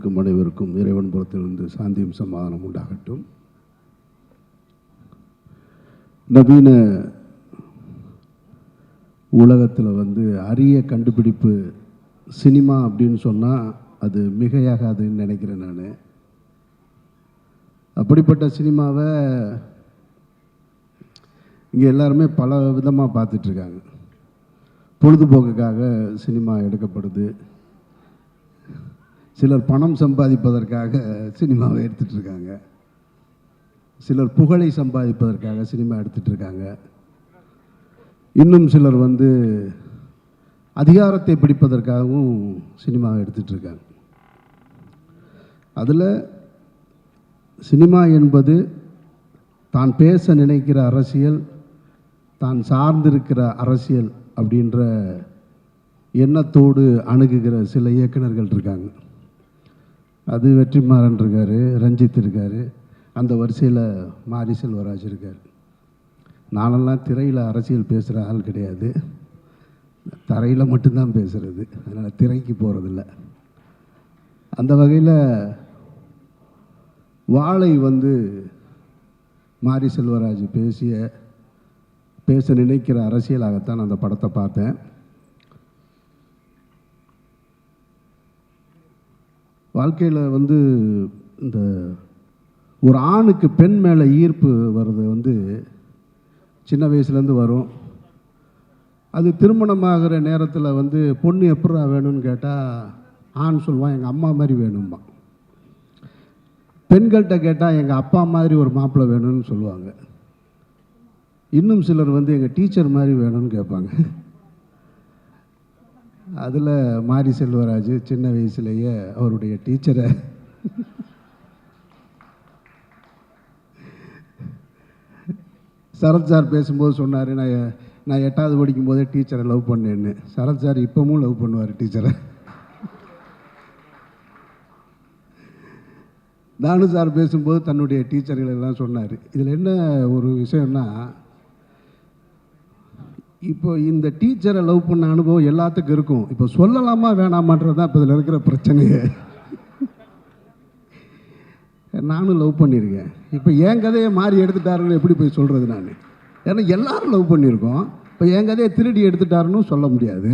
இருக்கும் அனைவருக்கும் இறைவன் புறத்திலிருந்து சாந்தியும் சமாதானம் உண்டாகட்டும். நவீன உலகத்தில் வந்து அரிய கண்டுபிடிப்பு சினிமா அப்படின்னு சொன்னால் அது மிகையாகாதுன்னு நினைக்கிறேன் நான். அப்படிப்பட்ட சினிமாவை இங்கே எல்லாருமே பல விதமாக பார்த்துட்ருக்காங்க பொழுதுபோக்குக்காக சினிமா எடுக்கப்படுது. சிலர் பணம் சம்பாதிப்பதற்காக சினிமாவை எடுத்துட்டு இருக்காங்க சிலர் புகழை சம்பாதிப்பதற்காக சினிமா எடுத்துட்டு இருக்காங்க இன்னும் சிலர் வந்து அதிகாரத்தை பிடிப்பதற்காகவும் சினிமாவை எடுத்துட்டு இருக்காங்க அதில் சினிமா என்பது தான் பேச நினைக்கிற அரசியல் தான் சார்ந்திருக்கிற அரசியல் அப்படின்ற எண்ணத்தோடு அணுகுகிற சில இயக்குனர்கள் இருக்காங்க. அது வெற்றிமாறன் இருக்கார் ரஞ்சித் இருக்கார். அந்த வரிசையில் மாரி செல்வராஜ் இருக்கார். நானெல்லாம் திரையில் அரசியல் பேசுகிற ஆள் கிடையாது. தரையில் மட்டும்தான் பேசுகிறது அதனால் திரைக்கு போகிறதில்ல அந்த வகையில் வாழை வந்து மாரி செல்வராஜ் பேசிய பேச நினைக்கிற அரசியலாகத்தான் அந்த படத்தை பார்த்தேன். வாழ்க்கையில் வந்து இந்த ஒரு ஆணுக்கு பெண் மேலே ஈர்ப்பு வர்றது வந்து சின்ன வயசுலேருந்து வரும். அது திருமணமாகிற நேரத்தில் வந்து பொண்ணு எப்படா வேணும்னு கேட்டால் ஆண் சொல்லுவான் எங்கள் அம்மா மாதிரி வேணும்பா பெண்கள்கிட்ட கேட்டால் எங்கள் அப்பா மாதிரி ஒரு மாப்பிள்ளை வேணும்னு சொல்லுவாங்க. இன்னும் சிலர் வந்து எங்கள் டீச்சர் மாதிரி வேணும்னு கேட்பாங்க. அதில் மாரி செல்வராஜ் சின்ன வயசுலேயே அவருடைய டீச்சரை. சரத் சார் பேசும்போது சொன்னார் நான் நான் எட்டாவது படிக்கும்போதே டீச்சரை லவ் பண்ணேன்னு. சரத் சார் இப்போவும் லவ் பண்ணுவார் டீச்சரை. தானு சார் பேசும்போது தன்னுடைய டீச்சர்கள் எல்லாம் சொன்னார். இதில் என்ன ஒரு விஷயம்னா இப்போ இந்த டீச்சரை லவ் பண்ண அனுபவம் எல்லாத்துக்கும் இருக்கும். இப்போ சொல்லலாமா வேணாமான்றது தான் இப்போ இதில் இருக்கிற பிரச்சனையே. நானும் லவ் பண்ணியிருக்கேன் இப்போ என் கதையை மாறி எடுத்துட்டாருன்னு எப்படி போய் சொல்கிறது நான்? ஏன்னா எல்லாரும் லவ் பண்ணியிருக்கோம் இப்போ என் கதையை திருடி எடுத்துட்டாருன்னு சொல்ல முடியாது.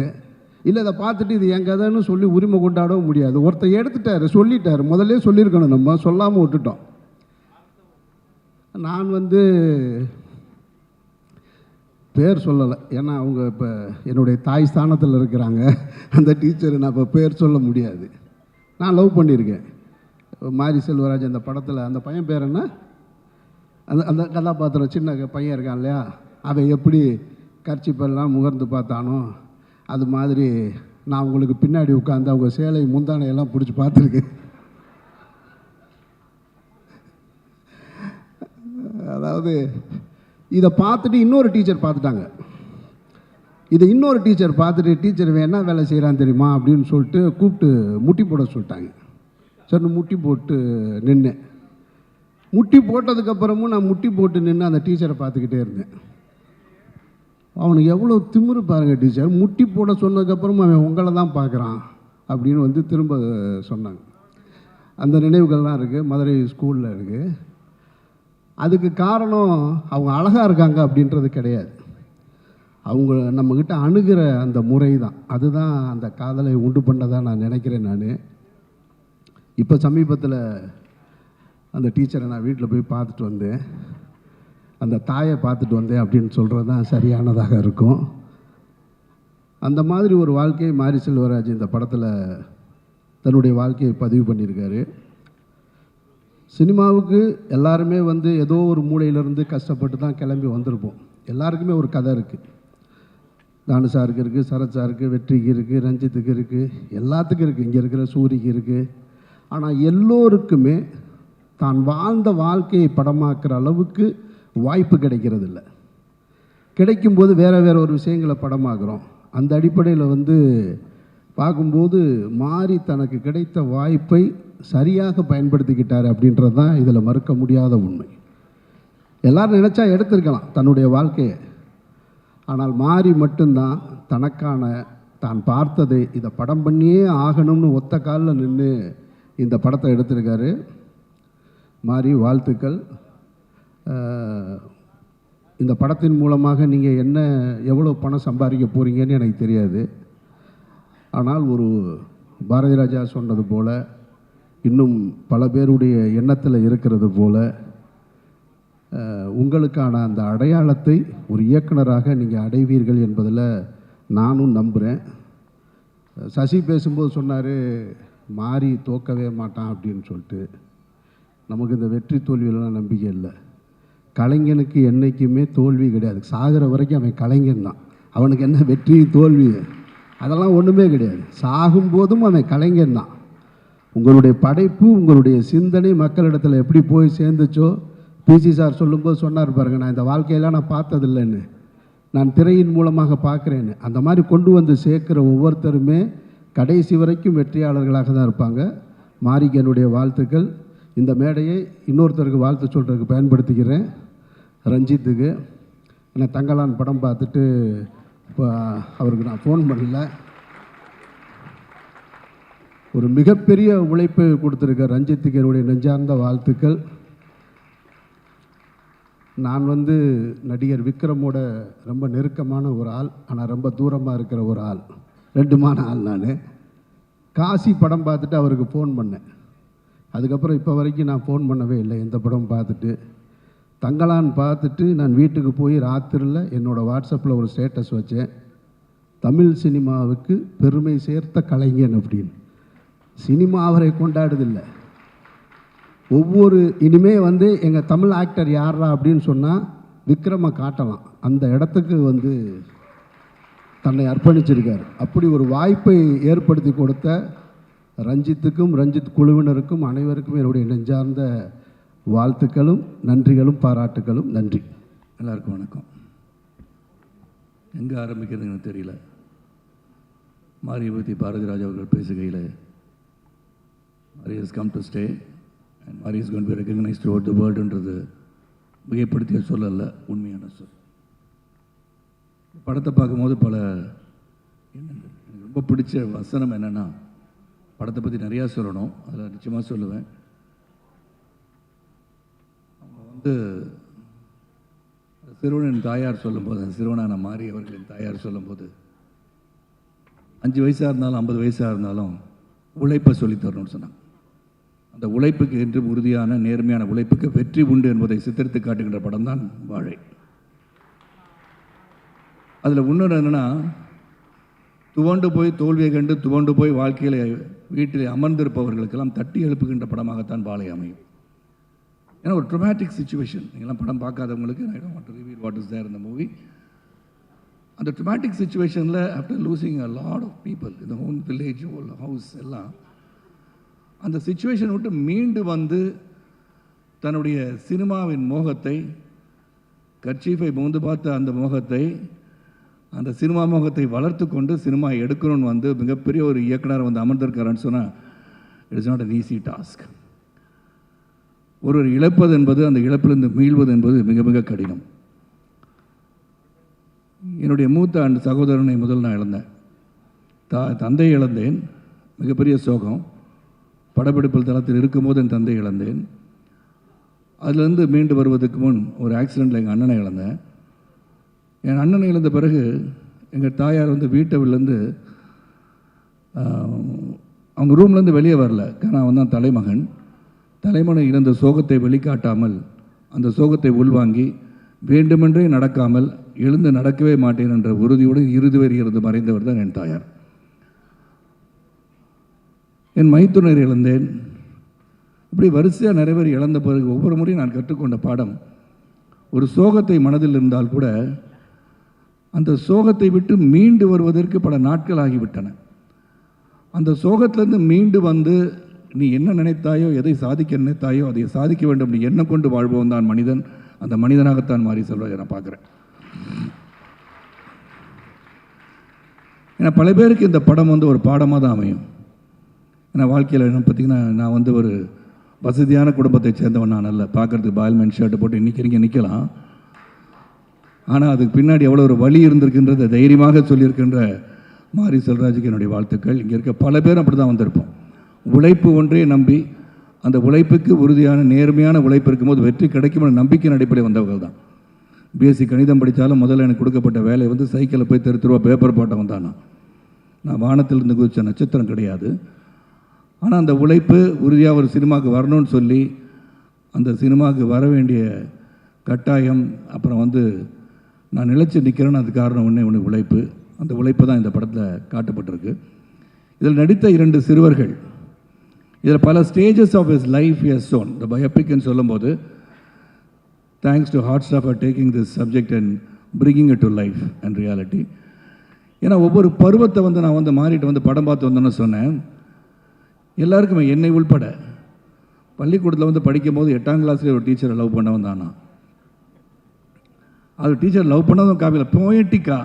இல்லை இதை பார்த்துட்டு இது என் கதைன்னு சொல்லி உரிமை கொண்டாடவும் முடியாது. ஒருத்தர் எடுத்துட்டாரு சொல்லிட்டாரு. முதல்ல சொல்லியிருக்கணும் நம்ம. சொல்லாமல் விட்டுட்டோம். நான் வந்து பேர் சொல்லலை. ஏன்னா அவங்க இப்போ என்னுடைய தாய் ஸ்தானத்தில் இருக்கிறாங்க. அந்த டீச்சர் நான் இப்போ பேர் சொல்ல முடியாது. நான் லவ் பண்ணியிருக்கேன். மாரி செல்வராஜ் அந்த படத்தில் அந்த பையன் பேர் என்ன? அந்த அந்த கதாபாத்திரம் சின்ன பையன் இருக்கான் இல்லையா? அவன் எப்படி கர்ச்சிப்பெல்லாம் முகர்ந்து பார்த்தானோ அது மாதிரி நான் உங்களுக்கு பின்னாடி உட்காந்து அவங்க சேலை முந்தானையெல்லாம் பிடிச்சி பார்த்துருக்கேன். அதாவது இதை பார்த்துட்டு இன்னொரு டீச்சர் பார்த்துட்டாங்க. இதை இன்னொரு டீச்சர் பார்த்துட்டு டீச்சர் வேணா என்ன வேலை செய்கிறான் தெரியுமா அப்படின்னு சொல்லிட்டு கூப்பிட்டு முட்டி போட சொல்லிட்டாங்க. சரி முட்டி போட்டு நின்னேன் முட்டி போட்டதுக்கப்புறமும் நான் முட்டி போட்டு நின்று அந்த டீச்சரை பார்த்துக்கிட்டே இருந்தேன். அவனுக்கு எவ்வளோ திமிரு பாருங்கள் டீச்சர். முட்டி போட சொன்னதுக்கப்புறமும் அவன் உங்களை தான் பார்க்குறான் அப்படின்னு வந்து திரும்ப சொன்னாங்க. அந்த நினைவுகள்லாம் இருக்குது மதுரை ஸ்கூலில் இருக்குது அதுக்கு காரணம் அவங்க அழகாக இருக்காங்க அப்படின்றது கிடையாது. அவங்க நம்மக்கிட்ட அணுகிற அந்த முறை தான் அதுதான் அந்த காதலை உண்டு பண்ணதாக நான் நினைக்கிறேன் நான். இப்போ சமீபத்தில் அந்த டீச்சரை நான் வீட்டில் போய் பார்த்துட்டு வந்தேன். அந்த தாயை பார்த்துட்டு வந்தேன் அப்படின்னு சொல்கிறது தான் சரியானதாக இருக்கும். அந்த மாதிரி ஒரு வாழ்க்கையை மாரி செல்வராஜ் இந்த படத்தில் தன்னுடைய வாழ்க்கையை பதிவு பண்ணியிருக்காரு. சினிமாவுக்கு எல்லாருமே வந்து ஏதோ ஒரு மூலையிலேருந்து கஷ்டப்பட்டு தான் கிளம்பி வந்திருப்போம். எல்லாருக்குமே ஒரு கதை இருக்குது தானு சாருக்கு இருக்குது சரத் சாருக்கு வெற்றிக்கு இருக்குது ரஞ்சித்துக்கு இருக்குது எல்லாத்துக்கும் இருக்குது இங்கே இருக்கிற சூரிக்கு இருக்குது ஆனால் எல்லோருக்குமே தான் வாழ்ந்த வாழ்க்கையை படமாக்குற அளவுக்கு வாய்ப்பு கிடைக்கிறதில்ல. கிடைக்கும்போது வேறு வேறு ஒரு விஷயங்களை படமாக்குறோம். அந்த அடிப்படையில் வந்து பார்க்கும்போது மாறி தனக்கு கிடைத்த வாய்ப்பை சரியாக பயன்படுத்திக்கிட்டார் அப்படின்றது தான் இதில் மறுக்க முடியாத உண்மை. எல்லாரும் நினச்சா எடுத்திருக்கலாம் தன்னுடைய வாழ்க்கையை. ஆனால் மாறி மட்டும்தான் தனக்கான தான் பார்த்ததை இதை படம் பண்ணியே ஆகணும்னு ஒத்த காலில் நின்று இந்த படத்தை எடுத்திருக்காரு. மாறி வாழ்த்துக்கள். இந்த படத்தின் மூலமாக நீங்கள் என்ன எவ்வளோ பணம் சம்பாதிக்க போகிறீங்கன்னு எனக்கு தெரியாது. ஆனால் ஒரு பாரதி ராஜா சொன்னது போல் இன்னும் பல பேருடைய எண்ணத்தில் இருக்கிறது போல் உங்களுக்கான அந்த அடையாளத்தை ஒரு இயக்குனராக நீங்கள் அடைவீர்கள் என்பதில் நானும் நம்புகிறேன் சசி பேசும்போது சொன்னார் மாறி தோக்கவே மாட்டான் அப்படின்னு சொல்லிட்டு. நமக்கு இந்த வெற்றி தோல்வியிலலாம் நம்பிக்கை இல்லை. கலைஞனுக்கு என்றைக்குமே தோல்வி கிடையாது. சாகிற வரைக்கும் அவன் கலைஞன் தான். அவனுக்கு என்ன வெற்றி தோல்வி அதெல்லாம் ஒன்றுமே கிடையாது. சாகும்போதும் அவன் கலைஞன் தான். உங்களுடைய படைப்பு உங்களுடைய சிந்தனை மக்களிடத்தில் எப்படி போய் சேர்ந்துச்சோ பிசி சார் சொல்லும்போது சொன்னார் பாருங்க நான் இந்த வாழ்க்கையெல்லாம் நான் பார்த்ததில்லைன்னு. நான் திரையின் மூலமாக பார்க்குறேன்னு. அந்த மாதிரி கொண்டு வந்து சேர்க்குற ஒவ்வொருத்தருமே கடைசி வரைக்கும் வெற்றியாளர்களாக தான் இருப்பாங்க. மாரிக்கு என்னுடைய வாழ்த்துக்கள். இந்த மேடையை இன்னொருத்தருக்கு வாழ்த்து சொல்கிறதுக்கு பயன்படுத்திக்கிறேன். ரஞ்சித்துக்கு. ஏன்னா தங்கலான் படம் பார்த்துட்டு இப்போ அவருக்கு நான் ஃபோன் பண்ணல. ஒரு மிகப்பெரிய உழைப்பு கொடுத்துருக்க ரஞ்சித்துக்கு என்னுடைய நெஞ்சார்ந்த வாழ்த்துக்கள். நான் வந்து நடிகர் விக்ரமோட ரொம்ப நெருக்கமான ஒரு ஆள் ஆனால் ரொம்ப தூரமாக இருக்கிற ஒரு ஆள். ரெண்டுமான ஆள் நான். காசி படம் பார்த்துட்டு அவருக்கு ஃபோன் பண்ணேன். அதுக்கப்புறம் இப்போ வரைக்கும் நான் ஃபோன் பண்ணவே இல்லை எந்த படம் பார்த்துட்டு. தங்கலான் பார்த்துட்டு நான் வீட்டுக்கு போய் ராத்திரியில் என்னோடய வாட்ஸ்அப்பில் ஒரு ஸ்டேட்டஸ் வச்சேன். தமிழ் சினிமாவுக்கு பெருமை சேர்த்த கலைஞன் அப்படின்னு. சினிமா அவரை கொண்டாடுதில்லை. ஒவ்வொரு இனிமே வந்து எங்கள் தமிழ் ஆக்டர் யாரா அப்படின்னு சொன்னால் விக்ரமை காட்டலாம். அந்த இடத்துக்கு வந்து தன்னை அர்ப்பணிச்சிருக்கார். அப்படி ஒரு வாய்ப்பை ஏற்படுத்தி கொடுத்த ரஞ்சித்துக்கும் ரஞ்சித் குழுவினருக்கும் அனைவருக்கும் என்னுடைய நெஞ்சார்ந்த வாழ்த்துக்களும் நன்றிகளும் பாராட்டுகளும். நன்றி. எல்லாருக்கும் வணக்கம். எங்கே ஆரம்பிக்கிறதுன்னு தெரியல. மாரியபதி பாரதிராஜ் அவர்கள் பேசுகையில் Mari is come to stay and Mari is gonna be recognised throughout the வேர்ல்டுன்றது மிகைப்படுத்திய சொல்லல உண்மையான சொல். படத்தை பார்க்கும்போது பல என்ன எனக்கு ரொம்ப பிடிச்ச வசனம் என்னென்னா படத்தை பற்றி நிறையா சொல்லணும் அதில் நிச்சயமாக சொல்லுவேன். அவங்க வந்து சிறுவனின் தாயார் சொல்லும்போது சிறுவனான மாறி அவர்களின் தாயார் சொல்லும்போது அஞ்சு வயசாக இருந்தாலும் ஐம்பது வயசாக இருந்தாலும் உழைப்பை சொல்லித் தரணும்னு சொன்னாங்க. அந்த உழைப்புக்கு என்று உறுதியான நேர்மையான உழைப்புக்கு வெற்றி உண்டு என்பதை சித்தரித்து காட்டுகின்ற படம் தான் வாழை. அதில் இன்னொன்று என்னென்னா துவண்டு போய் தோல்வியை கண்டு துவண்டு போய் வாழ்க்கையில் வீட்டில் அமர்ந்திருப்பவர்களுக்கெல்லாம் தட்டி எழுப்புகின்ற படமாகத்தான் வாழை அமையும். ஏன்னா ஒரு ட்ரொமேட்டிக் சுச்சுவேஷன் நீங்களாம் படம் பார்க்காதவங்களுக்கு I don't want reveal what is there இந்த மூவி அந்த ட்ரொமேட்டிக் சுச்சுவேஷனில் after losing a lot of people இந்த ஹோம் வில்லேஜ் ஹோல் ஹவுஸ் எல்லாம் அந்த சுச்சுவேஷன் விட்டு மீண்டு வந்து தன்னுடைய சினிமாவின் மோகத்தை கர்ச்சீஃபை மூந்து பார்த்த அந்த மோகத்தை அந்த சினிமா மோகத்தை வளர்த்து கொண்டு சினிமா எடுக்கணும்னு வந்து மிகப்பெரிய ஒரு இயக்குனர் வந்து அமர்ந்திருக்காருன்னு சொன்னால் it's not an easy task ஒருவர் இழப்பது என்பது அந்த இழப்பிலிருந்து மீள்வது என்பது மிக மிக கடினம். என்னுடைய மூத்த அந்த சகோதரனை முதல் நான் இழந்தேன். தா தந்தை இழந்தேன். மிகப்பெரிய சோகம். படப்பிடிப்பில் தளத்தில் இருக்கும்போது என் தந்தை இழந்தேன். அதிலிருந்து மீண்டு வருவதற்கு முன் ஒரு ஆக்சிடெண்ட்டில் எங்கள் அண்ணனை இழந்தேன். என் அண்ணனை இழந்த பிறகு எங்கள் தாயார் வந்து வீட்டவிலேருந்து அவங்க ரூம்லேருந்து வெளியே வரல. ஏன்னா அவன் தான் தலைமகன். தலைமகன் இழந்த சோகத்தை வெளிக்காட்டாமல் அந்த சோகத்தை உள்வாங்கி வேண்டுமென்றே நடக்காமல் எழுந்து நடக்கவே மாட்டேன் என்ற உறுதியோடு இறுதி வரை இருந்து மறைந்தவர் தான் என் தாயார். என் மைத்துனர் இழந்தேன். இப்படி வரிசையாக நிறைய பேர் இழந்த பிறகு ஒவ்வொரு முறையும் நான் கற்றுக்கொண்ட பாடம். ஒரு சோகத்தை மனதில் இருந்தால் கூட அந்த சோகத்தை விட்டு மீண்டு வருவதற்கு பல நாட்கள் ஆகிவிட்டன. அந்த சோகத்திலேருந்து மீண்டு வந்து நீ என்ன நினைத்தாயோ எதை சாதிக்க நினைத்தாயோ அதை சாதிக்க வேண்டும். நீ என்ன கொண்டு வாழ்பவன் தான் மனிதன். அந்த மனிதனாகத்தான் மாறி செல்வதை நான் பார்க்குறேன். ஏன்னா பல பேருக்கு இந்த படம் வந்து ஒரு பாடமாக தான் அமையும். ஏன்னா வாழ்க்கையில் என்ன பார்த்தீங்கன்னா நான் வந்து ஒரு வசதியான குடும்பத்தை சேர்ந்தவன் நான் அல்ல. பார்க்குறதுக்கு பால்மேன் ஷர்ட்டு போட்டு இன்றைக்கி நிற்கலாம் ஆனால் அதுக்கு பின்னாடி எவ்வளோ ஒரு வழி இருந்திருக்கின்றத தைரியமாக சொல்லியிருக்கின்ற மாரி செல்ராஜுக்கு என்னுடைய வாழ்த்துக்கள். இங்கே இருக்க பல பேரும் அப்படி தான் வந்திருப்போம். உழைப்பு ஒன்றே நம்பி அந்த உழைப்புக்கு உறுதியான நேர்மையான உழைப்பு இருக்கும்போது வெற்றி கிடைக்கும் நம்பிக்கையின் அடிப்படையில் வந்தவர்கள் தான். பிஎஸ்சி கணிதம் படித்தாலும் முதல்ல எனக்கு கொடுக்கப்பட்ட வேலை வந்து சைக்கிளில் போய் தெரு திருவா பேப்பர் போட்டவன் தான் நான். வானத்திலிருந்து வானத்தில் இருந்து நட்சத்திரம் கிடையாது. ஆனால் அந்த உழைப்பு உறுதியாக ஒரு சினிமாவுக்கு வரணும்னு சொல்லி அந்த சினிமாவுக்கு வர வேண்டிய கட்டாயம் அப்புறம் வந்து நான் நிலச்சி நிற்கிறேன்னு அது காரணம் ஒன்றே ஒன்று உழைப்பு. அந்த உழைப்பு தான் இந்த படத்தில் காட்டப்பட்டிருக்கு. இதில் நடித்த இரண்டு சிறுவர்கள். இதில் பல stages of is life as shown இந்த பயோபிக்னு சொல்லும்போது thanks to hard staff are taking this subject and bringing it to life and reality ஏன்னா ஒவ்வொரு பருவத்தை வந்து நான் வந்து மாறிட்டு வந்து படம் பார்த்து வந்தோன்னு சொன்னேன். எல்லாருக்குமே என்னை உள்பட. பள்ளிக்கூடத்தில் வந்து படிக்கும்போது எட்டாம் கிளாஸ்லேயே ஒரு டீச்சரை லவ் பண்ணவன் தானா நான் அது டீச்சர் லவ் பண்ணதும் காமியில் போயட்டிக்கா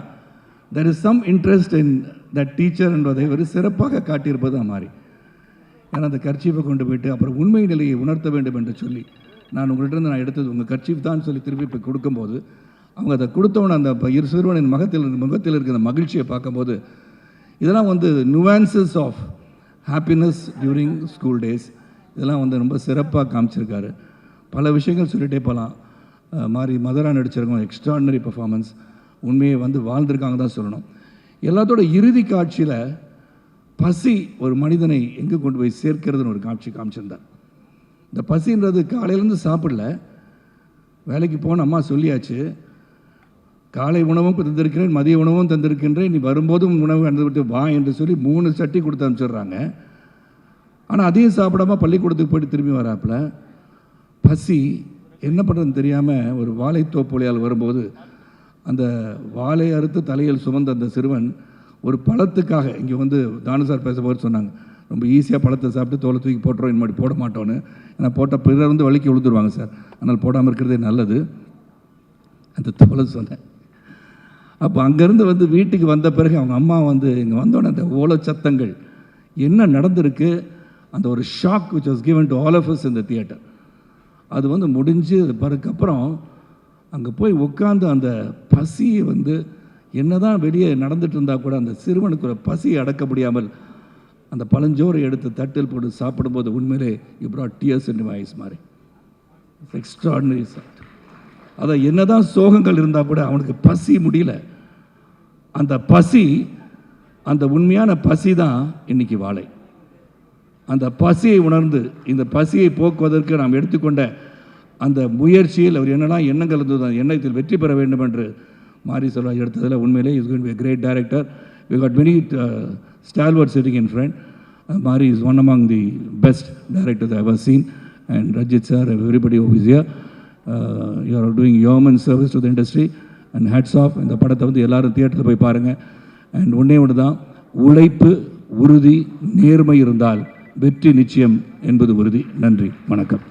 there is some interest in that teacher என்பதை ஒரு சிறப்பாக காட்டியிருப்பது தான் மாறி ஏன்னா அந்த கர்ச்சீஃபை கொண்டு போயிட்டு அப்புறம் உண்மை நிலையை உணர்த்த வேண்டும் என்று சொல்லி நான் உங்கள்கிட்ட இருந்து நான் எடுத்தது உங்கள் கர்ச்சீஃப் தான் சொல்லி திருப்பி இப்போ கொடுக்கும்போது அவங்க அதை கொடுத்தவன அந்த ப- இரு சிறுவனின் மகத்தில் முகத்தில் இருக்கிற மகிழ்ச்சியை பார்க்கும்போது இதெல்லாம் வந்து nuances of happiness during school days இதெல்லாம் வந்து ரொம்ப சிறப்பாக காமிச்சிருக்காரு. பல விஷயங்கள் சொல்லிகிட்டே போகலாம் மாதிரி மதுரா நடிச்சிருக்கோம் எக்ஸ்ட்ராடினரி பெர்ஃபார்மன்ஸ் உண்மையை வந்து வாழ்ந்திருக்காங்க தான் சொல்லணும். எல்லாத்தோட இறுதி காட்சியில் பசி ஒரு மனிதனை எங்கே கொண்டு போய் சேர்க்கிறதுன்னு ஒரு காட்சி காமிச்சிருந்தார். இந்த பசின்றது காலையிலேருந்து சாப்பிடல. வேலைக்கு போன அம்மா சொல்லியாச்சு. காலை உணவும் தந்திருக்கிறேன் மதிய உணவும் தந்திருக்கின்றேன் நீ வரும்போதும் உணவு அனுப்பிவிட்டு வா என்று சொல்லி மூணு சட்டி கொடுத்து அனுப்பிச்சிடுறாங்க. ஆனால் அதையும் சாப்பிடாம பள்ளிக்கூடத்துக்கு போயிட்டு திரும்பி வராப்புல பசி என்ன பண்ணுறதுன்னு தெரியாமல் ஒரு வாழைத்தோப்புலையால் வரும்போது அந்த வாழை அறுத்து தலையில் சுமந்த அந்த சிறுவன் ஒரு பழத்துக்காக இங்கே வந்து தானு சார் பேசும்போது சொன்னாங்க. ரொம்ப ஈஸியாக பழத்தை சாப்பிட்டு தோலை தூக்கி போட்டுறோம் இனிமேல் போட மாட்டோன்னு ஏன்னா போட்டால் பிறர் வந்து வலிக்கு விழுந்துருவாங்க சார். அதனால் போடாமல் இருக்கிறதே நல்லது. அந்த தோலை சொன்னேன். அப்போ அங்கேருந்து வந்து வீட்டுக்கு வந்த பிறகு அவங்க அம்மா வந்து இங்கே வந்தோடனே அந்த ஓலை சத்தங்கள். என்ன நடந்திருக்கு? அந்த ஒரு shock which was given to all of us இந்த தியேட்டர் அது வந்து முடிஞ்சு அது பிறகுக்கப்புறம் அங்கே போய் உட்காந்து அந்த பசியை வந்து என்ன தான் வெளியே நடந்துட்டு இருந்தால் கூட அந்த சிறுவனுக்கு ஒரு பசியை அடக்க முடியாமல் அந்த பழஞ்சோரை எடுத்து தட்டில் போட்டு சாப்பிடும்போது உண்மையிலே இப்ரா டீயர்ஸ் என் வாய்ஸ் மாதிரி எக்ஸ்ட்ராடினரி அதான் என்ன தான் சோகங்கள் இருந்தால் கூட அவனுக்கு பசி முடியல. அந்த பசி அந்த உண்மையான பசி தான் இன்னைக்கு வாழை. அந்த பசியை உணர்ந்து இந்த பசியை போக்குவதற்கு நாம் எடுத்துக்கொண்ட அந்த முயற்சியில் அவர் என்னெல்லாம் எண்ணங்கள் இருந்தது அந்த எண்ணத்தில் வெற்றி பெற வேண்டும் என்று மாரி சொல்லா எடுத்ததில் உண்மையிலே is going be great director we got many stalwart sitting in friend Mari is one among the best director I was seen. And Rajit sir, everybody here you are doing you service to the industry and hats off இந்த படத்தை வந்து எல்லாரும் தியேட்டரில் போய் பாருங்கள் and ஒன்றே ஒன்று தான் உழைப்பு உறுதி நேர்மை இருந்தால் வெற்றி நிச்சயம் என்பது உறுதி. நன்றி வணக்கம்.